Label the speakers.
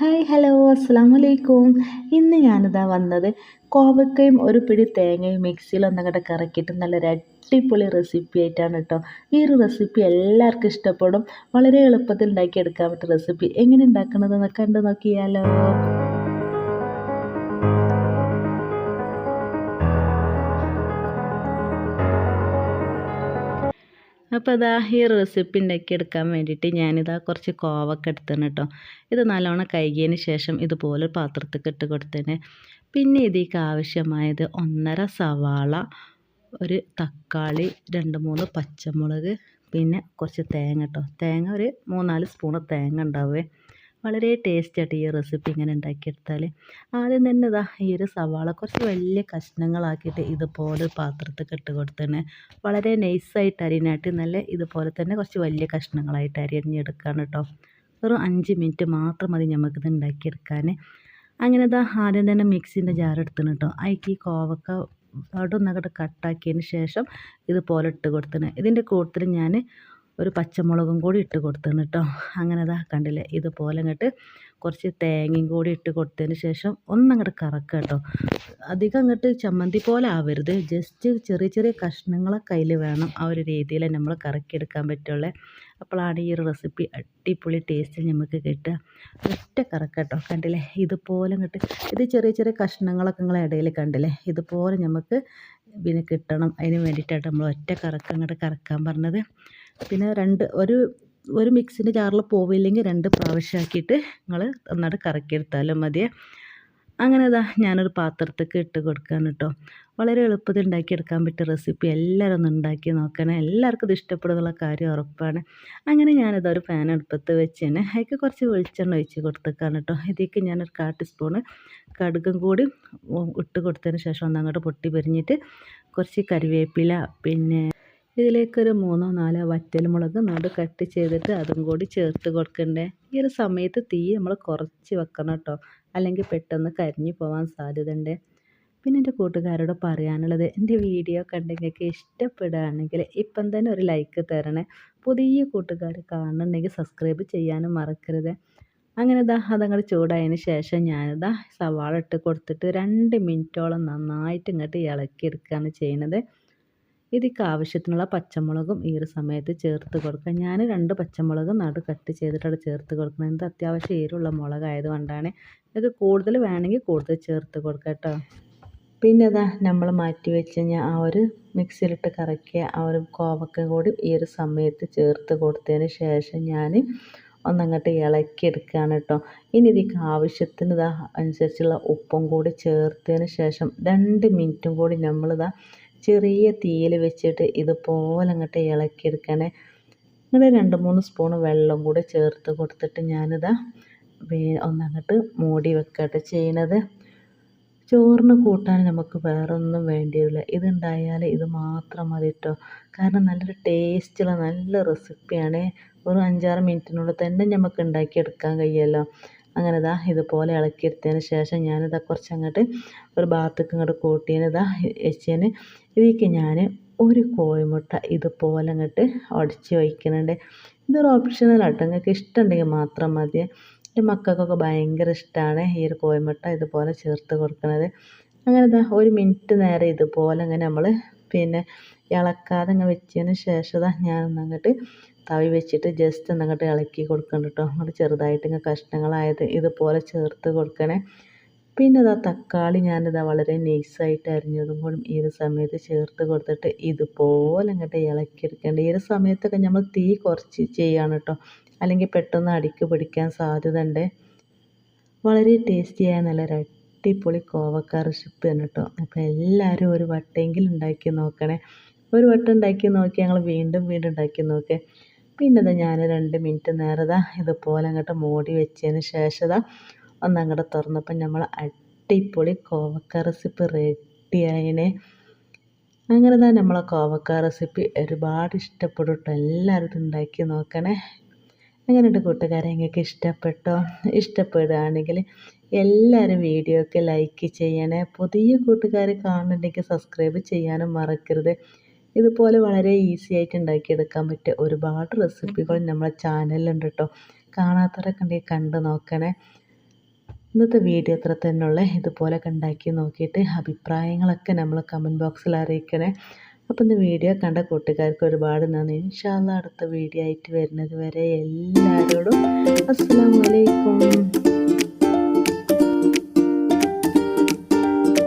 Speaker 1: Hi hello അസ്സാം വലൈക്കും ഇന്ന് ഞാനിതാ വന്നത് കോവക്കയും ഒരു പിടി തേങ്ങയും മിക്സിയിൽ ഒന്നങ്ങോട്ട് കറക്കിയിട്ട് നല്ലൊരു അടിപൊളി റെസിപ്പി ആയിട്ടാണ് കേട്ടോ ഈ ഒരു റെസിപ്പി എല്ലാവർക്കും ഇഷ്ടപ്പെടും. വളരെ എളുപ്പത്തിൽ ഉണ്ടാക്കി എടുക്കാൻ പറ്റിയ റെസിപ്പി എങ്ങനെ ഉണ്ടാക്കണതെന്ന് കണ്ടു നോക്കിയാലോ. അപ്പോൾ ഇതാ ഈ റെസിപ്പി ഉണ്ടാക്കിയെടുക്കാൻ വേണ്ടിയിട്ട് ഞാനിതാ കുറച്ച് കോവക്ക എടുത്തതാണ് കേട്ടോ ഇത് നല്ലോണം കഴുകിയതിന് ശേഷം ഇതുപോലെ പാത്രത്തിൽ ഇട്ട് കൊടുത്തേനെ പിന്നെ ഇതിലേക്ക് ആവശ്യമായത് ഒന്നര സവാള ഒരു തക്കാളി രണ്ട് മൂന്ന് പച്ചമുളക് പിന്നെ കുറച്ച് തേങ്ങ കേട്ടോ തേങ്ങ ഒരു മൂന്നാൽ സ്പൂണ് തേങ്ങ ഉണ്ടാവേ വളരെ ടേസ്റ്റായിട്ട് ഈ റെസിപ്പി ഇങ്ങനെ ഉണ്ടാക്കിയെടുത്താൽ ആദ്യം തന്നെ ഇതാ ഈ ഒരു സവാള കുറച്ച് വലിയ കഷ്ണങ്ങളാക്കിയിട്ട് ഇതുപോലെ പാത്രത്തിൽ ഇട്ട് കൊടുത്തന്നെ വളരെ നൈസായിട്ട് അരിഞ്ഞാട്ടി നല്ല ഇതുപോലെ തന്നെ കുറച്ച് വലിയ കഷ്ണങ്ങളായിട്ട് അരിഞ്ഞെടുക്കുകയാണ് കേട്ടോ വെറും അഞ്ച് മിനിറ്റ് മാത്രം മതി നമുക്കിത് ഉണ്ടാക്കിയെടുക്കാൻ അങ്ങനെ ഇതാ ആദ്യം തന്നെ മിക്സിന്റെ ജാർ എടുത്തിന് കേട്ടോ അതിക്ക് ഈ കോവക്ക അവിടെ ഒന്നങ്ങോട്ട് കട്ടാക്കിയതിന് ശേഷം ഇതുപോലെ ഇട്ട് കൊടുത്തിന് ഇതിന്റെ കൂട്ടത്തിൽ ഞാൻ ഒരു പച്ചമുളകും കൂടി ഇട്ട് കൊടുത്തേന് കേട്ടോ അങ്ങനെ അതാ കണ്ടില്ലേ ഇതുപോലെ അങ്ങോട്ട് കുറച്ച് തേങ്ങയും കൂടി ഇട്ട് കൊടുത്തതിന് ശേഷം ഒന്നങ്ങോട്ട് കറക്കുക കേട്ടോ അധികം അങ്ങോട്ട് ചമ്മന്തി പോലെ ആവരുത്. ജസ്റ്റ് ചെറിയ ചെറിയ കഷ്ണങ്ങളൊക്കെ കയ്യിൽ വേണം ആ ഒരു രീതിയിൽ നമ്മൾ കറക്കിയെടുക്കാൻ പറ്റുള്ളൂ. അപ്പോഴാണ് ഈ ഒരു റെസിപ്പി അടിപൊളി ടേസ്റ്റ് നമുക്ക് കിട്ടുക. ഒറ്റ കറക്കട്ടോ കണ്ടില്ലേ ഇതുപോലെ അങ്ങോട്ട് ഇത് ചെറിയ ചെറിയ കഷ്ണങ്ങളൊക്കെ നിങ്ങളെ ഇടയിൽ കണ്ടില്ലേ ഇതുപോലെ നമുക്ക് പിന്നെ കിട്ടണം. അതിന് വേണ്ടിയിട്ടാണ് നമ്മൾ ഒറ്റ കറക്കം അങ്ങോട്ട് കറക്കാൻ പറഞ്ഞത്. പിന്നെ രണ്ട് ഒരു ഒരു മിക്സിന്റെ ജാറിൽ പോവില്ലെങ്കിൽ രണ്ട് പ്രാവശ്യമാക്കിയിട്ട് നിങ്ങൾ ഒന്നാട് കറക്കിയെടുത്താലും മതിയേ. അങ്ങനെ ഇതാ ഞാനൊരു പാത്രത്തേക്ക് ഇട്ട് കൊടുക്കാൻ കേട്ടോ. വളരെ എളുപ്പത്തിൽ ഉണ്ടാക്കിയെടുക്കാൻ പറ്റിയ റെസിപ്പി. എല്ലാവരും ഒന്ന് ഉണ്ടാക്കി നോക്കണേ. എല്ലാവർക്കും ഇത് ഇഷ്ടപ്പെടുന്നുള്ള കാര്യം ഉറപ്പാണ്. അങ്ങനെ ഞാനിത് ഒരു ഫാൻ അടുപ്പത്ത് തന്നെ അതിലേക്ക് കുറച്ച് വെളിച്ചെണ്ണ ഒഴിച്ച് കൊടുത്തേക്കാണ് കേട്ടോ. ഇതിലേക്ക് ഞാനൊരു കാ ടീസ്പൂണ് കടുകും കൂടി ഇട്ട് കൊടുത്തതിന് ശേഷം ഒന്നങ്ങോട്ട് പൊട്ടി പൊരിഞ്ഞിട്ട് കുറച്ച് കരിവേപ്പില പിന്നെ ഇതിലേക്കൊരു മൂന്നോ നാലോ വറ്റൽമുളക് നടു കട്ട് ചെയ്തിട്ട് അതും കൂടി ചേർത്ത് കൊടുക്കണ്ടേ? ഈ ഒരു സമയത്ത് തീ നമ്മൾ കുറച്ച് വെക്കണം കേട്ടോ. അല്ലെങ്കിൽ പെട്ടെന്ന് കരിഞ്ഞു പോകാൻ സാധ്യതയുണ്ട്. പിന്നെ എന്റെ കൂട്ടുകാരോട് പറയാനുള്ളത് എന്റെ വീഡിയോ കണ്ടെങ്കിൽ ഇഷ്ടപ്പെടുകയാണെങ്കിൽ ഇപ്പം തന്നെ ഒരു ലൈക്ക് തരണേ. പുതിയ കൂട്ടുകാർ കാണുന്നുണ്ടെങ്കിൽ സബ്സ്ക്രൈബ് ചെയ്യാനും മറക്കരുത്. അങ്ങനെ ഇതാ അതങ്ങോട്ട് ചൂടായതിന് ശേഷം ഞാനിതാ സവാള ഇട്ട് കൊടുത്തിട്ട് രണ്ട് മിനിറ്റോളം നന്നായിട്ട് ഇങ്ങോട്ട് ഇളക്കിയെടുക്കുകയാണ് ചെയ്യുന്നത്. ഇതിക്ക് ആവശ്യത്തിനുള്ള പച്ചമുളകും ഈ ഒരു സമയത്ത് ചേർത്ത് കൊടുക്കുക. ഞാൻ രണ്ട് പച്ചമുളക് നടു കട്ട് ചെയ്തിട്ടാണ് ചേർത്ത് കൊടുക്കുന്നത്. ഇത് അത്യാവശ്യം എരിവുള്ള മുളകായതുകൊണ്ടാണ് ഇത് കൂടുതൽ വേണമെങ്കിൽ കൂടുതൽ ചേർത്ത് കൊടുക്കുക കേട്ടോ. പിന്നെ അതാ നമ്മൾ മാറ്റി വെച്ച് കഴിഞ്ഞാൽ ആ ഒരു മിക്സിയിലിട്ട് കറക്കിയ ആ ഒരു കോവക്ക കൂടി ഈ ഒരു സമയത്ത് ചേർത്ത് കൊടുത്തതിന് ശേഷം ഞാൻ ഒന്നങ്ങോട്ട് ഇളക്കിയെടുക്കുകയാണ് കേട്ടോ. ഇനി ഇതിക്ക് ആവശ്യത്തിന് ഇതാ അനുസരിച്ചുള്ള ഉപ്പും കൂടി ചേർത്തതിന് ശേഷം രണ്ട് മിനിറ്റും കൂടി നമ്മളിതാ ചെറിയ തീയിൽ വെച്ചിട്ട് ഇതുപോലെ അങ്ങോട്ട് ഇളക്കിയെടുക്കണേ ഇങ്ങനെ രണ്ട് മൂന്ന് സ്പൂൺ വെള്ളം കൂടെ ചേർത്ത് കൊടുത്തിട്ട് ഞാനിതാ ഒന്നങ്ങോട്ട് മൂടി വെക്കട്ടെ ചെയ്യണത്. ചോറിന് കൂട്ടാൻ നമുക്ക് വേറെ ഒന്നും വേണ്ടി വരില്ല ഇതുണ്ടായാൽ ഇത് മാത്രം മതി കേട്ടോ കാരണം നല്ലൊരു ടേസ്റ്റുള്ള നല്ല റെസിപ്പിയാണ്. ഒരു അഞ്ചാറ് മിനിറ്റിനുള്ളിൽ തന്നെ നമുക്ക് ഉണ്ടാക്കിയെടുക്കാൻ കഴിയുമല്ലോ അങ്ങനെ ഇതാ ഇതുപോലെ ഇളക്കിയെടുത്തതിന് ശേഷം ഞാനിതാ കുറച്ച് അങ്ങോട്ട് ഒരു ഭാഗത്തേക്ക് ഇങ്ങോട്ട് കൂട്ടിയതിന് ഇതാ വെച്ചതിന് ഇതിലേക്ക് ഞാൻ ഒരു കോഴിമുട്ട ഇതുപോലെ അങ്ങോട്ട് ഉടച്ച് വയ്ക്കുന്നുണ്ട് ഇതൊരു ഓപ്ഷനൽ ആട്ടോ നിങ്ങൾക്ക് ഇഷ്ടമുണ്ടെങ്കിൽ മാത്രം മതി. എന്റെ മക്കൾക്കൊക്കെ ഭയങ്കര ഇഷ്ടമാണ് ഈ ഒരു കോഴിമുട്ട ഇതുപോലെ ചേർത്ത് കൊടുക്കുന്നത്. അങ്ങനെ ഇതാ ഒരു മിനിറ്റ് നേരം ഇതുപോലെ അങ്ങനെ നമ്മൾ പിന്നെ ഇളക്കാതെ ഇങ്ങനെ വെച്ചതിന് ശേഷം ഞാൻ അങ്ങോട്ട് തവി വെച്ചിട്ട് ജസ്റ്റ് ഒന്നങ്ങോട്ട് ഇളക്കി കൊടുക്കണം കേട്ടോ അങ്ങോട്ട് ചെറുതായിട്ട് ഇങ്ങനെ കഷ്ണങ്ങളായത് ഇതുപോലെ ചേർത്ത് കൊടുക്കണേ. പിന്നെ ഇതാ തക്കാളി ഞാനിതാ വളരെ നൈസായിട്ട് അരിഞ്ഞതും കൂടി ഈ ഒരു സമയത്ത് ചേർത്ത് കൊടുത്തിട്ട് ഇതുപോലെ അങ്ങോട്ട് ഇളക്കിയെടുക്കേണ്ട ഈ ഒരു സമയത്തൊക്കെ നമ്മൾ തീ കുറച്ച് ചെയ്യാണ് കേട്ടോ അല്ലെങ്കിൽ പെട്ടെന്ന് അടിക്ക് പിടിക്കാൻ സാധ്യത ഉണ്ട് വളരെ ടേസ്റ്റിയായ നല്ല അടിപൊളി കോവക്ക റെസിപ്പി തന്നെ കേട്ടോ അപ്പോൾ എല്ലാവരും ഒരു വട്ടമെങ്കിലും ഉണ്ടാക്കി നോക്കണേ. ഒരു വട്ടം ഉണ്ടാക്കി നോക്കി ഞങ്ങൾ വീണ്ടും വീണ്ടും ഉണ്ടാക്കി നോക്കേ. പിന്നെ ഇതാ ഞാൻ രണ്ട് മിനിറ്റ് നേരം ഇതാ ഇതുപോലെ അങ്ങോട്ട് മൂടി വെച്ചതിന് ശേഷം ഒന്നങ്ങോട്ട് തുറന്നപ്പോൾ നമ്മൾ അടിപൊളി കോവക്ക റെസിപ്പി റെഡിയായിനെ അങ്ങനെ തന്നെ നമ്മളെ കോവക്ക റെസിപ്പി ഒരുപാട് ഇഷ്ടപ്പെടും കേട്ടോ എല്ലാവരും ഉണ്ടാക്കി നോക്കണേ. അങ്ങനെയുണ്ട് കൂട്ടുകാരെ? നിങ്ങൾക്ക് ഇഷ്ടപ്പെട്ടോ? ഇഷ്ടപ്പെടുകയാണെങ്കിൽ എല്ലാവരും വീഡിയോക്ക് ലൈക്ക് ചെയ്യണേ. പുതിയ കൂട്ടുകാർ കാണുന്നുണ്ടെങ്കിൽ സബ്സ്ക്രൈബ് ചെയ്യാനും മറക്കരുത്. ഇതുപോലെ വളരെ ഈസി ആയിട്ട് ഉണ്ടാക്കിയെടുക്കാൻ പറ്റിയ ഒരുപാട് റെസിപ്പികൾ നമ്മളെ ചാനലിലുണ്ട് കേട്ടോ കാണാത്തവരൊക്കെ ഉണ്ടെങ്കിൽ കണ്ട് നോക്കണേ. ഇന്നത്തെ വീഡിയോ അത്ര തന്നെയുള്ള ഇതുപോലൊക്കെ ഉണ്ടാക്കി നോക്കിയിട്ട് അഭിപ്രായങ്ങളൊക്കെ നമ്മൾ കമന്റ് ബോക്സിൽ അറിയിക്കണേ. അപ്പം ഇന്ന് വീഡിയോ കണ്ട കൂട്ടുകാർക്ക് ഒരുപാട് നന്ദി. ഇൻഷാല്ല അടുത്ത വീഡിയോ ആയിട്ട് വരുന്നത് വരെ എല്ലാവരോടും അസ്സാം വലൈക്കും